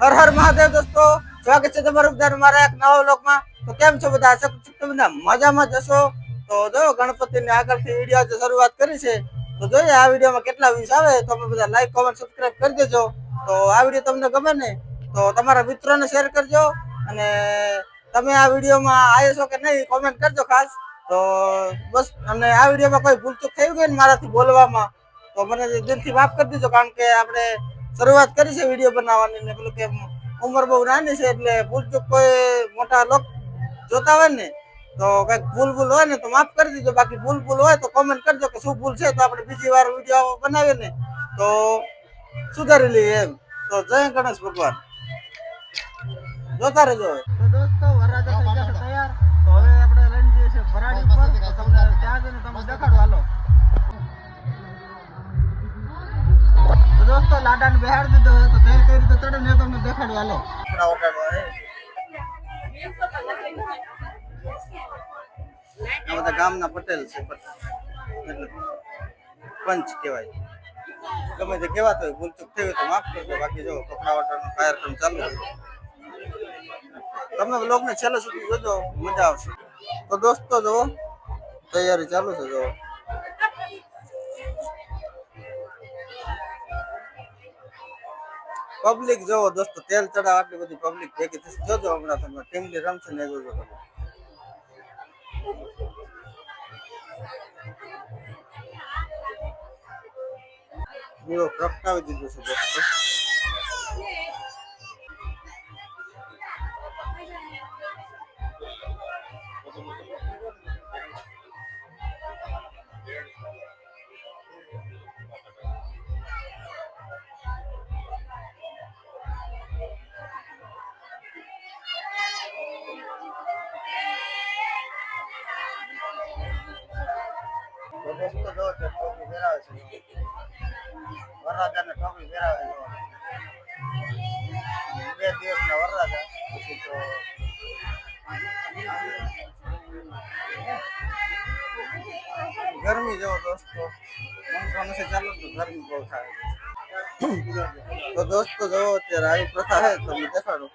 હર હર મહાદેવ દોસ્તો, સ્વાગત છે તમારું બધાનું મારા એક નવા વ્લોગમાં. તો કેમ છો બધા? આશા કરું છું બધા મજામાં જશો તો જો, ગણપતિની આગળથી વીડિયો જે શરૂઆત કરી છે. તો જોઈએ આ વિડીયોમાં કેટલા વ્યૂઝ આવે તમે બધા લાઈક કોમેન્ટ સબસ્ક્રાઈબ કરી દેજો. તો આ વીડિયો તમને ગમે ને, તો તમારા મિત્રોને શેર કરજો. અને તમે આ વિડીયોમાં આવ્યો છો કે નહીં કોમેન્ટ કરજો ખાસ. તો બસ, અને આ વિડીયોમાં કોઈ ભૂલચૂક થઈ ગઈ ને મારાથી બોલવામાં, તો મને દિલથી માફ કરી દીધો કારણ કે આપણે શરૂઆત કરી છે વીડિયો બનાવવાની ને પેલું કે ઉંમર બહુ નાની છે એટલે ભૂલચૂક કોઈ મોટા લોક જોતા હોય ને, તો કંઈક ભૂલ ભૂલ હોય ને તો માફ કરી દીજો. બાકી ભૂલ ભૂલ હોય તો કોમેન્ટ કરજો કે શું ભૂલ છે, તો આપણે બીજી વાર વીડિયો બનાવીએ ને તો સુધારી લઈએ એમ. તો જય ગણેશ ભગવાન. જોતા રહેજો તો દોસ્તો, વરરાજા તૈયાર. તો હવે આપણે લઈને જઈએ છીએ ભરાડી પર તમને ત્યાં જઈને તમે દેખાડો. હાલો. તો દોસ્તો, લાડાને બેહાડી દીધો તો તે કઈ રીતે ચડે ને તમને દેખાડું હાલો. આ બધા ગામના પટેલ છે પંચ કહેવાય. ગમે તે કહેવાતો હોય, ભૂલચૂક થઈ હોય તો માફ કરજો. બાકી જો કપડા વાટરનો કાર્યક્રમ ચાલુ છે. તમે બ્લોગને છેલ્લે સુધી જોજો, મજા આવશે. તો દોસ્તો જો તૈયારી ચાલુ છે જો પબ્લિક જોવો દોસ્તો, તેલ ચડાવ, આટલી બધી પબ્લિક ભેગી થશે. જોજો હમણાં તમે ટીમલી રમશે ને જોજો તમે. પ્રગટાવી દીધો છે, દોસ્તો. વરરાજાને ટોપી પહેરાવે બે દિવસના વરરાજા. પછી તો ગરમી જેવો દોસ્તો. પંખો નથી ચાલુ તો ગરમી બહુ થાય. તો દોસ્તો જો, અત્યારે આવી પ્રથા છે, તો હું દેખાડું.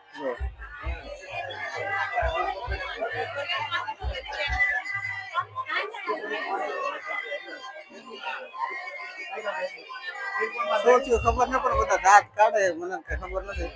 શું થયું ખબર ન પણ બધા દાંત કાઢે મને કઈ ખબર નથી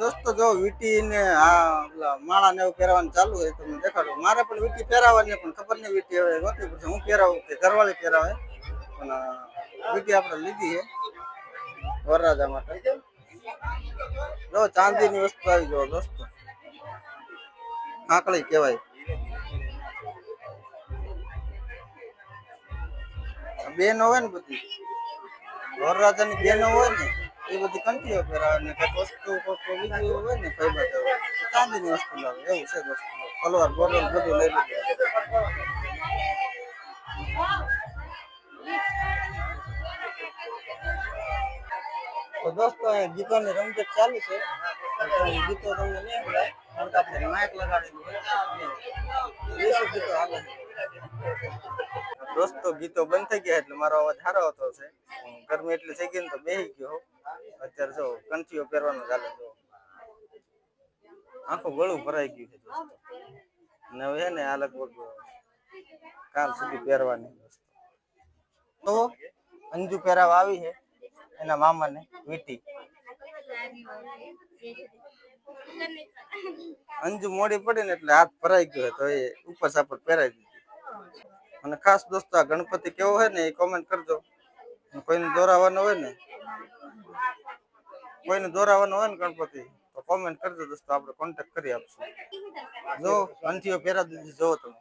દોસ્તો જો વીટી ને આ પેલા માળા ને એવું પહેરવાનું ચાલુ હોય તો દેખાડો. મારે પણ વીટી પહેરાવવાની પણ ખબર નહીં વીટી હવે ગોતી પડશે. હું પહેરાવું કે ઘરવાળી પહેરાવે? પણ વીટી આપણે લીધી છે, વરરાજા માટે. જો ચાંદીની વસ્તુ આવી જુઓ દોસ્તો. કાંકળી કહેવાય. બેન હોય ને બધી. વરરાજાની બેનો હોય ને એ બધી કંઠીઓ પહેરાવે ને કંઈક વસ્તુ બીજી હોય ને ફાયદા તો ચાંદીની વસ્તુ લાવે, એવું છે દોસ્તો તલવાર બોરલ બધું લઈ લીધું. દોસ્તો, અહીંયા ગીતોની રમઝટ ચાલુ છે. ગીતો તમને નહીં સંભળાય કારણ કે આપણે માઇક લગાડેલું દેશી ગીતો હાલે. દોસ્તો ગીતો બંધ થઈ ગયા એટલે મારો અવાજ સારો આવતો છે ગરમી એટલી થઈ ગઈ ને તો બેસી ગયો અત્યારે જો કંઠીઓ પહેરવાનું ચાલે જો આખું ગળું ભરાઈ ગયું છે ને હવે ને આ લગભગ કાલ સુધી પહેરવાની તો અંજુ પહેરાવા આવી છે એના મામાને વીટી. અંજુ મોડી પડી ને એટલે હાથ ભરાઈ ગયો તો એ ઉપર સાપડ પહેરાઈ દીધી. અને ખાસ દોસ્તો, આ ગણપતિ કેવો હોય ને એ કોમેન્ટ કરજો. કોઈને દોરાવાનો હોય ને, કોઈને દોરાવાનો હોય ને ગણપતિ, તો કોમેન્ટ કરજો દોસ્તો, આપણે કોન્ટેક્ટ કરી આપશું. જો અંઠીઓ પહેરા દીધી જુઓ તમે.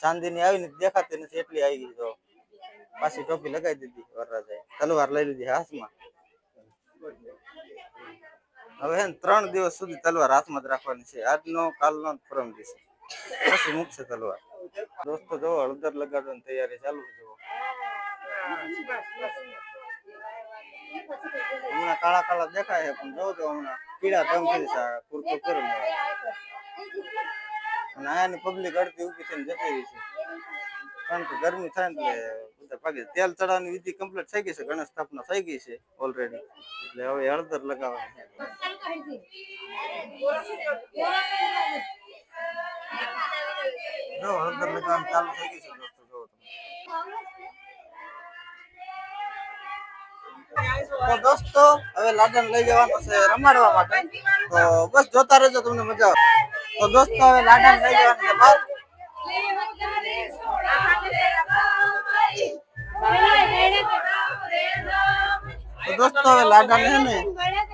ચાંદીની આવીને દેખાતી નથી, એટલી આવી ગઈ જો. પાછી ટોપી લગાવી દીધી, વરરાજાએ. તલવાર લઈ લીધી હાથમાં. હવે હે ત્રણ દિવસ સુધી તલવાર હાથમાં જ રાખવાની છે. આજનો, કાલનો પરમ દિવસે. પછી મૂકશે તલવાર. દોસ્તો, જો, હળદર લગાડવાની તૈયારી ચાલુ છે હમણાં કાળા કાળા દેખાય છે, પણ જો તો હમણાં પીળા ધમ થઈ છે પૂરતો કુરકુર અને આયાની પબ્લિક અડધી ઊભી થઈને જતી રહી છે. કારણ કે ગરમી થાય એટલે બધા ભાગે. તેલ ચડાવવાની વિધિ કમ્પ્લીટ થઈ ગઈ છે ગણેશ સ્થાપના થઈ ગઈ છે ઓલરેડી એટલે હવે હળદર લગાવવાની જો હળદર લગાવવાનું ચાલુ થઈ ગઈ છે દોસ્તો જો તો દોસ્તો હવે લાડન લઈ જવાનું છે રમાડવા માટે. તો બસ જોતા રહેજો તમને મજા આવે. તો દોસ્તો હવે લાડન લઈ જવાનું છે બહાર તો દોસ્તો હવે લાડન છે ને અ,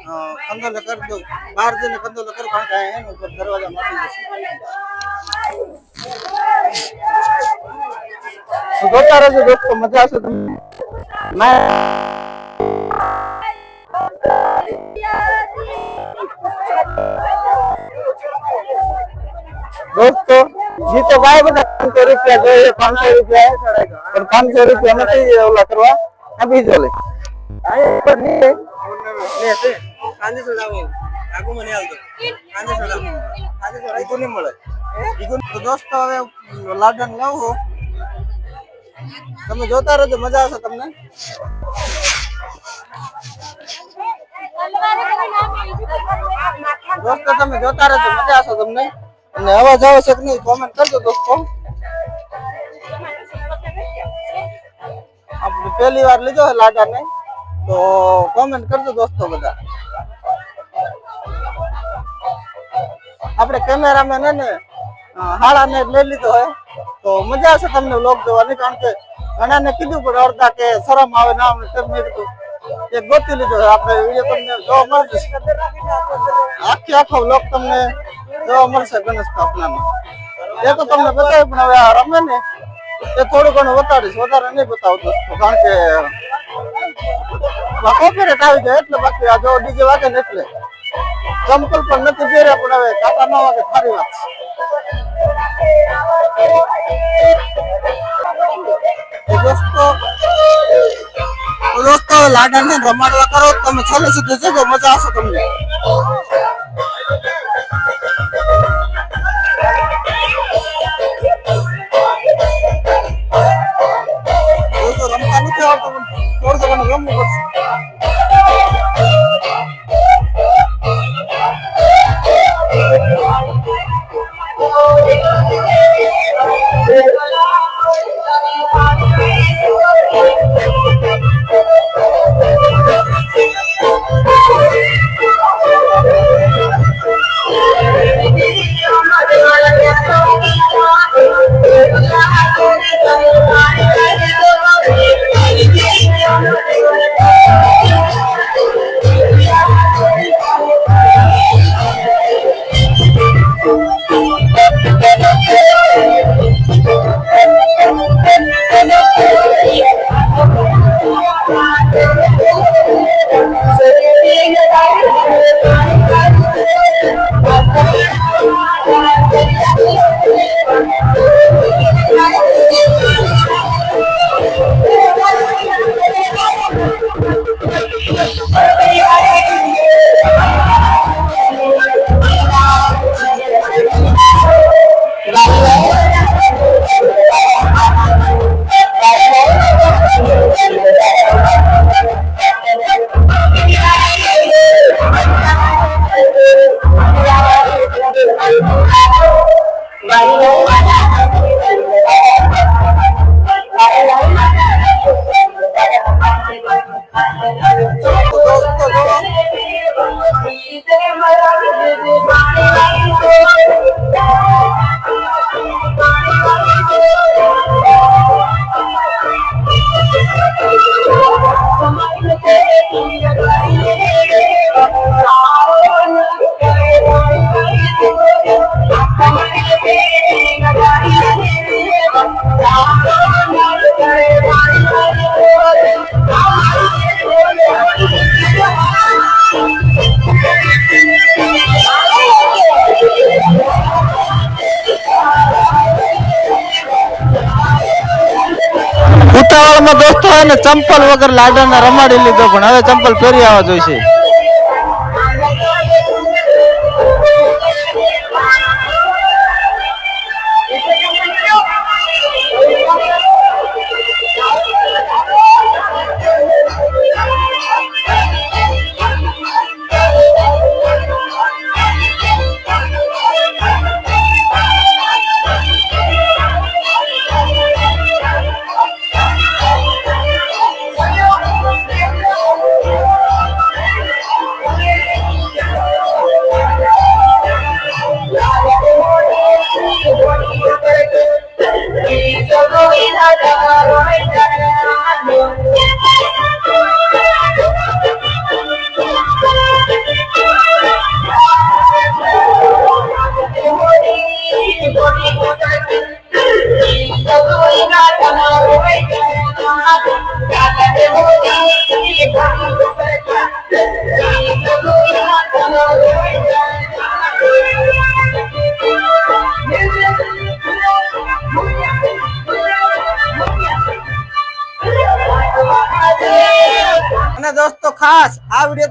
કંદોલે કરી દો બહાર જઈને કંદોલે કરું કારણ કે એનું ઉપર દરવાજા મારી જશે જોતા રહેજો દોસ્તો મજા આવશે તમને દોસ્તો જી તો ગાય બધા પાંચસો રૂપિયા જોઈએ, પાંચસો રૂપિયા પણ પાંચસો રૂપિયા નથી, ઓલા કરવા. આપી જો લે તો દોસ્તો હવે લાડન લાવું તમે જોતા રહેજો, મજા આવશે તમને. દોસ્તો તમે જોતા રહેજો, મજા આવશે તમને. અને અવાજ આવે છે કે નહીં કોમેન્ટ કરજો દોસ્તો. આપણે પહેલી વાર લીધો લાડા લાડાને. તો કોમેન્ટ કરજો દોસ્તો બધા. આપણે કેમેરામેન ને હાળાને લઈ લીધો હોય તો મજા આવશે તમને વ્લોગ જોવાની, કારણ કે ઘણાને કીધું પણ અડધા કે શરમ આવે, ના આવે મેં કીધું. ગોતી લીધો આપણે વીડિયો તમને જોવા મળશે. આખી આખો વ્લોગ તમને જોવા મળશે ગણેશ સ્થાપનાનો. એ તો તમને બતાવ્યું, પણ હવે આ રમે ને, એ થોડું ઘણું બતાડીશ વધારે નહીં બતાવું દોસ્તો, કારણ કે કોપીરેટ આવી જાય એટલે બાકી આ જો ડીજે વાગે ને એટલે. ચંપલ પણ નથી પહેર્યા પણ હવે વાગે સારી વાત. છે દોસ્તો રમાડવા કરો, તમે છેલ્લે સુધી જજો, મજા આવશે તમને. દોસ્તો એને ચંપલ વગર લાડાને રમાડી લીધો પણ હવે ચંપલ પહેરી આવવા જોઈશે.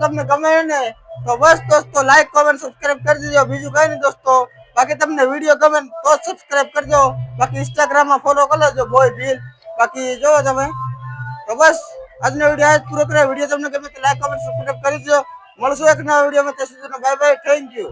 તમને ગમે ને, તો બસ દોસ્તો લાઈક કોમેન્ટ સબસ્ક્રાઇબ કરી દેજો. બીજું કઈ નહીં દોસ્તો. બાકી તમને વીડિયો ગમે તો સબસ્ક્રાઇબ કરજો. બાકી ઇન્સ્ટાગ્રામમાં ફોલો કરી લેજો બોય ભીલ બાકી જોવો તમે. તો બસ, આજનો વીડિયો આજ પૂરો કર્યો. વીડિયો તમને ગમે તો લાઈક કોમેન્ટ સબસ્ક્રાઇબ કરી દેજો. મળશું એક નવા વિડીયોમાં ત્યાં સુધી બાય બાય થેન્ક યુ